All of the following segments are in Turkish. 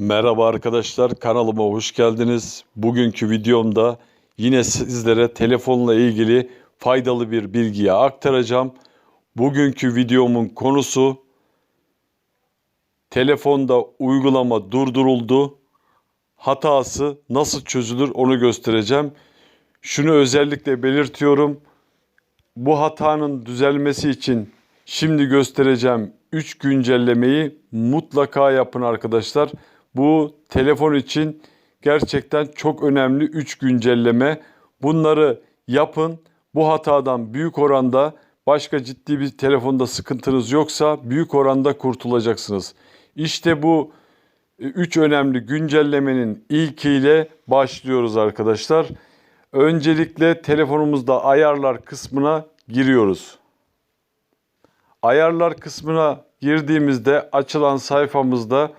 Merhaba arkadaşlar kanalıma hoş geldiniz. Bugünkü videomda yine sizlere telefonla ilgili faydalı bir bilgiye aktaracağım. Bugünkü videomun konusu telefonda uygulama durduruldu. Hatası nasıl çözülür onu göstereceğim. Şunu özellikle belirtiyorum. Bu hatanın düzelmesi için şimdi göstereceğim 3 güncellemeyi mutlaka yapın arkadaşlar. Bu telefon için gerçekten çok önemli 3 güncelleme. Bunları yapın. Bu hatadan büyük oranda başka ciddi bir telefonda sıkıntınız yoksa büyük oranda kurtulacaksınız. İşte bu 3 önemli güncellemenin ilkiyle başlıyoruz arkadaşlar. Öncelikle telefonumuzda ayarlar kısmına giriyoruz. Ayarlar kısmına girdiğimizde açılan sayfamızda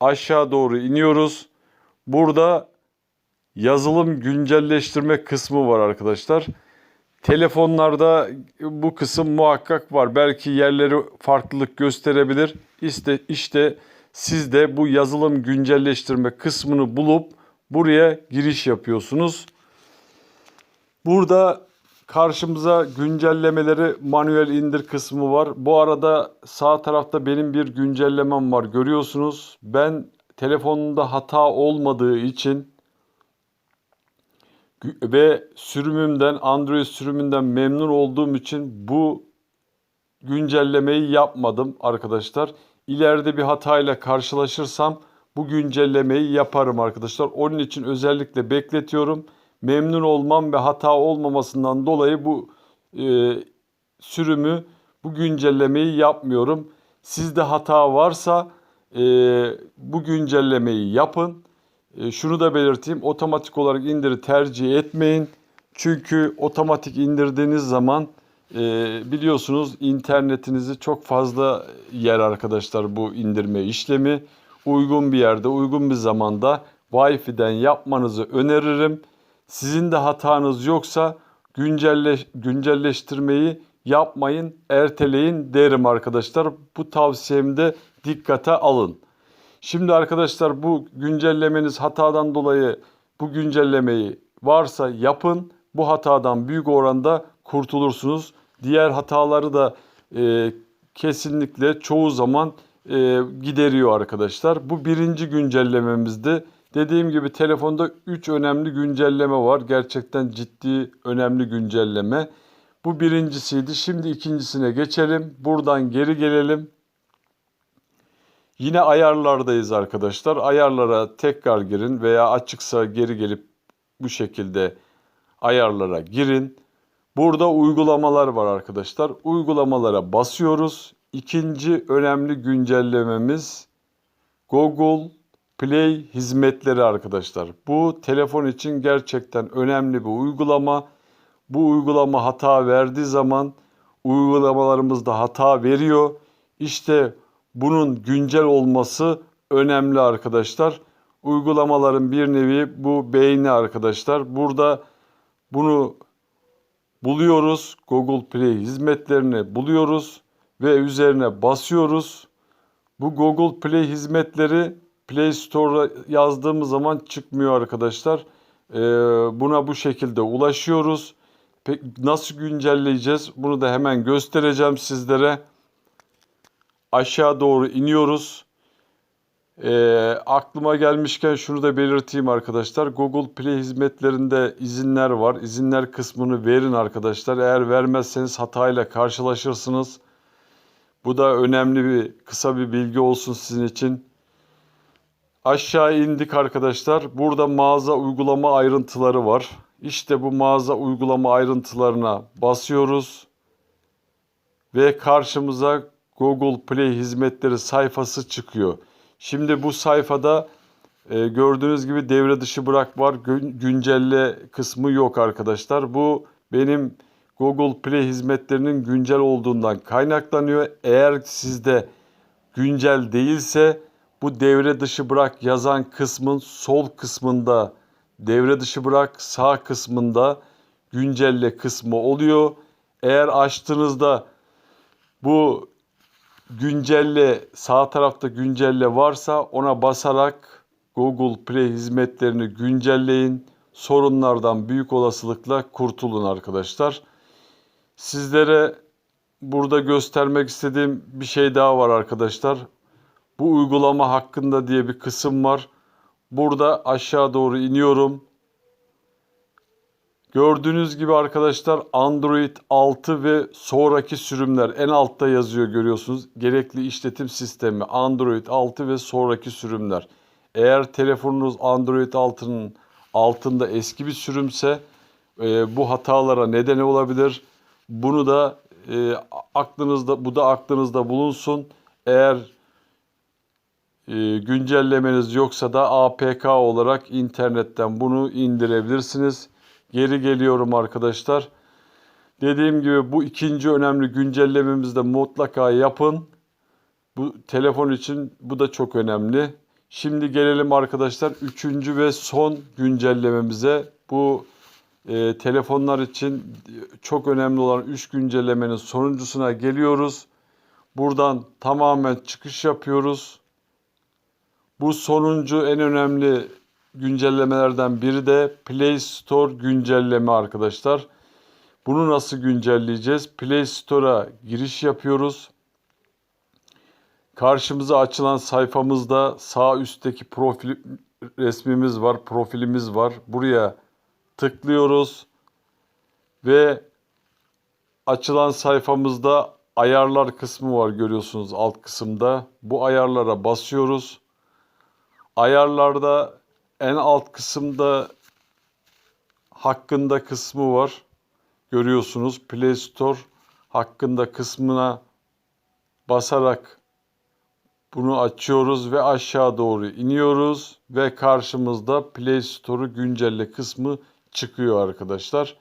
aşağı doğru iniyoruz. Burada yazılım güncelleştirme kısmı var arkadaşlar. Telefonlarda bu kısım muhakkak var. Belki yerleri farklılık gösterebilir. İşte, işte siz de bu yazılım güncelleştirme kısmını bulup buraya giriş yapıyorsunuz. Burada karşımıza güncellemeleri manuel indir kısmı var. Bu arada sağ tarafta benim bir güncellemem var görüyorsunuz. Ben telefonumda hata olmadığı için ve sürümümden Android sürümünden memnun olduğum için bu güncellemeyi yapmadım arkadaşlar. İleride bir hatayla karşılaşırsam bu güncellemeyi yaparım arkadaşlar. Onun için özellikle bekletiyorum memnun olmam ve hata olmamasından dolayı bu e, sürümü, bu güncellemeyi yapmıyorum. Sizde hata varsa e, bu güncellemeyi yapın. E, şunu da belirteyim, otomatik olarak indiri tercih etmeyin. Çünkü otomatik indirdiğiniz zaman e, biliyorsunuz internetinizi çok fazla yer arkadaşlar bu indirme işlemi. Uygun bir yerde, uygun bir zamanda Wi-Fi'den yapmanızı öneririm. Sizin de hatanız yoksa güncelle, güncelleştirmeyi yapmayın, erteleyin derim arkadaşlar. Bu tavsiyemi de dikkate alın. Şimdi arkadaşlar bu güncellemeniz hatadan dolayı bu güncellemeyi varsa yapın. Bu hatadan büyük oranda kurtulursunuz. Diğer hataları da e, kesinlikle çoğu zaman e, gideriyor arkadaşlar. Bu birinci güncellememizdi. Dediğim gibi telefonda 3 önemli güncelleme var. Gerçekten ciddi önemli güncelleme. Bu birincisiydi. Şimdi ikincisine geçelim. Buradan geri gelelim. Yine ayarlardayız arkadaşlar. Ayarlara tekrar girin veya açıksa geri gelip bu şekilde ayarlara girin. Burada uygulamalar var arkadaşlar. Uygulamalara basıyoruz. İkinci önemli güncellememiz Google Play hizmetleri arkadaşlar. Bu telefon için gerçekten önemli bir uygulama. Bu uygulama hata verdiği zaman uygulamalarımızda hata veriyor. İşte bunun güncel olması önemli arkadaşlar. Uygulamaların bir nevi bu beyni arkadaşlar. Burada bunu buluyoruz. Google Play hizmetlerini buluyoruz ve üzerine basıyoruz. Bu Google Play hizmetleri Play Store'a yazdığımız zaman çıkmıyor arkadaşlar. Ee, buna bu şekilde ulaşıyoruz. Peki nasıl güncelleyeceğiz? Bunu da hemen göstereceğim sizlere. Aşağı doğru iniyoruz. Ee, aklıma gelmişken şunu da belirteyim arkadaşlar. Google Play hizmetlerinde izinler var. İzinler kısmını verin arkadaşlar. Eğer vermezseniz hatayla karşılaşırsınız. Bu da önemli bir kısa bir bilgi olsun sizin için. Aşağı indik arkadaşlar. Burada mağaza uygulama ayrıntıları var. İşte bu mağaza uygulama ayrıntılarına basıyoruz. Ve karşımıza Google Play hizmetleri sayfası çıkıyor. Şimdi bu sayfada e, gördüğünüz gibi devre dışı bırak var. Gün, güncelle kısmı yok arkadaşlar. Bu benim Google Play hizmetlerinin güncel olduğundan kaynaklanıyor. Eğer sizde güncel değilse bu devre dışı bırak yazan kısmın sol kısmında devre dışı bırak sağ kısmında güncelle kısmı oluyor. Eğer açtığınızda bu güncelle sağ tarafta güncelle varsa ona basarak Google Play hizmetlerini güncelleyin. Sorunlardan büyük olasılıkla kurtulun arkadaşlar. Sizlere burada göstermek istediğim bir şey daha var arkadaşlar. Bu uygulama hakkında diye bir kısım var. Burada aşağı doğru iniyorum. Gördüğünüz gibi arkadaşlar Android 6 ve sonraki sürümler en altta yazıyor görüyorsunuz. Gerekli işletim sistemi Android 6 ve sonraki sürümler. Eğer telefonunuz Android 6'nın altında eski bir sürümse e, bu hatalara neden olabilir. Bunu da e, aklınızda bu da aklınızda bulunsun. Eğer e, güncellemeniz yoksa da APK olarak internetten bunu indirebilirsiniz. Geri geliyorum arkadaşlar. Dediğim gibi bu ikinci önemli güncellememizi de mutlaka yapın. Bu telefon için bu da çok önemli. Şimdi gelelim arkadaşlar üçüncü ve son güncellememize. Bu e, telefonlar için çok önemli olan 3 güncellemenin sonuncusuna geliyoruz. Buradan tamamen çıkış yapıyoruz. Bu sonuncu en önemli güncellemelerden biri de Play Store güncelleme arkadaşlar. Bunu nasıl güncelleyeceğiz? Play Store'a giriş yapıyoruz. Karşımıza açılan sayfamızda sağ üstteki profil resmimiz var, profilimiz var. Buraya tıklıyoruz ve açılan sayfamızda ayarlar kısmı var görüyorsunuz alt kısımda. Bu ayarlara basıyoruz. Ayarlarda en alt kısımda hakkında kısmı var. Görüyorsunuz Play Store hakkında kısmına basarak bunu açıyoruz ve aşağı doğru iniyoruz ve karşımızda Play Store'u güncelle kısmı çıkıyor arkadaşlar.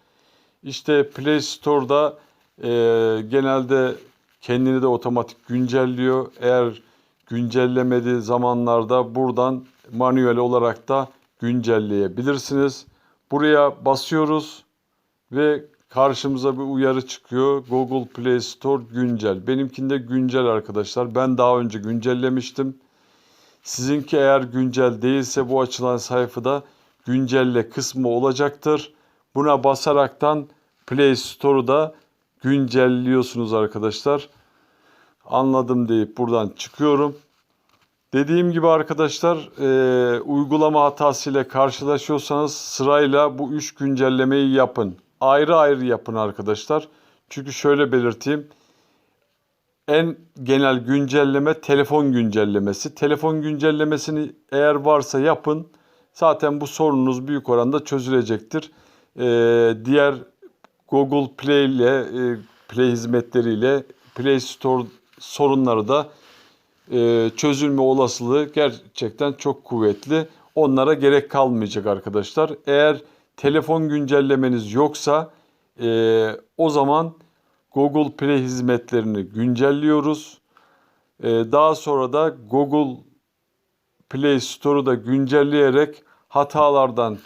İşte Play Store'da e, genelde kendini de otomatik güncelliyor. Eğer güncellemediği zamanlarda buradan manuel olarak da güncelleyebilirsiniz. Buraya basıyoruz ve karşımıza bir uyarı çıkıyor. Google Play Store güncel. Benimkinde güncel arkadaşlar. Ben daha önce güncellemiştim. Sizinki eğer güncel değilse bu açılan sayfada güncelle kısmı olacaktır. Buna basaraktan Play Store'u da güncelliyorsunuz arkadaşlar. Anladım deyip buradan çıkıyorum. Dediğim gibi arkadaşlar e, uygulama hatasıyla karşılaşıyorsanız sırayla bu üç güncellemeyi yapın. Ayrı ayrı yapın arkadaşlar. Çünkü şöyle belirteyim. En genel güncelleme telefon güncellemesi. Telefon güncellemesini eğer varsa yapın. Zaten bu sorununuz büyük oranda çözülecektir. E, diğer Google Play ile e, Play hizmetleriyle Play Store sorunları da e, çözülme olasılığı gerçekten çok kuvvetli. Onlara gerek kalmayacak arkadaşlar. Eğer telefon güncellemeniz yoksa e, o zaman Google Play hizmetlerini güncelliyoruz. E, daha sonra da Google Play Store'u da güncelleyerek hatalardan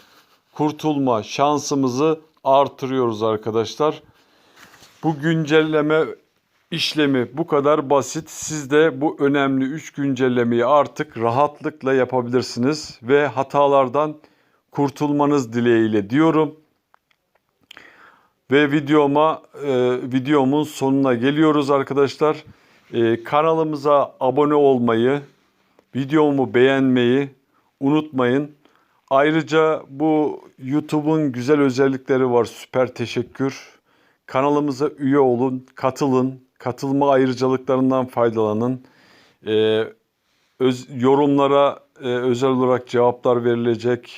kurtulma şansımızı artırıyoruz arkadaşlar. Bu güncelleme işlemi bu kadar basit. Siz de bu önemli 3 güncellemeyi artık rahatlıkla yapabilirsiniz ve hatalardan kurtulmanız dileğiyle diyorum. Ve videoma e, videomun sonuna geliyoruz arkadaşlar. E, kanalımıza abone olmayı, videomu beğenmeyi unutmayın. Ayrıca bu YouTube'un güzel özellikleri var. Süper teşekkür. Kanalımıza üye olun, katılın, katılma ayrıcalıklarından faydalanın. Ee, öz, yorumlara e, özel olarak cevaplar verilecek.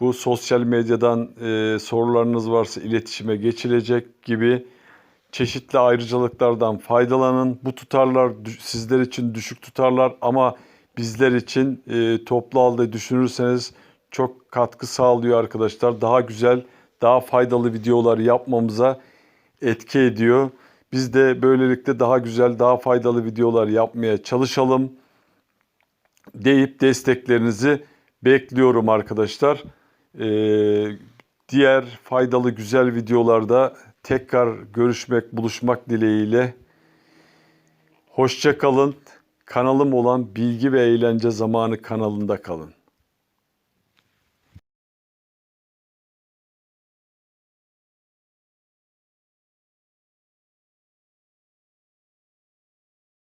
Bu sosyal medyadan e, sorularınız varsa iletişime geçilecek gibi çeşitli ayrıcalıklardan faydalanın. Bu tutarlar sizler için düşük tutarlar ama bizler için e, toplu halde düşünürseniz çok katkı sağlıyor arkadaşlar. Daha güzel, daha faydalı videolar yapmamıza etki ediyor. Biz de böylelikle daha güzel, daha faydalı videolar yapmaya çalışalım deyip desteklerinizi bekliyorum arkadaşlar. Ee, diğer faydalı güzel videolarda tekrar görüşmek, buluşmak dileğiyle. Hoşça kalın. Kanalım olan Bilgi ve Eğlence Zamanı kanalında kalın.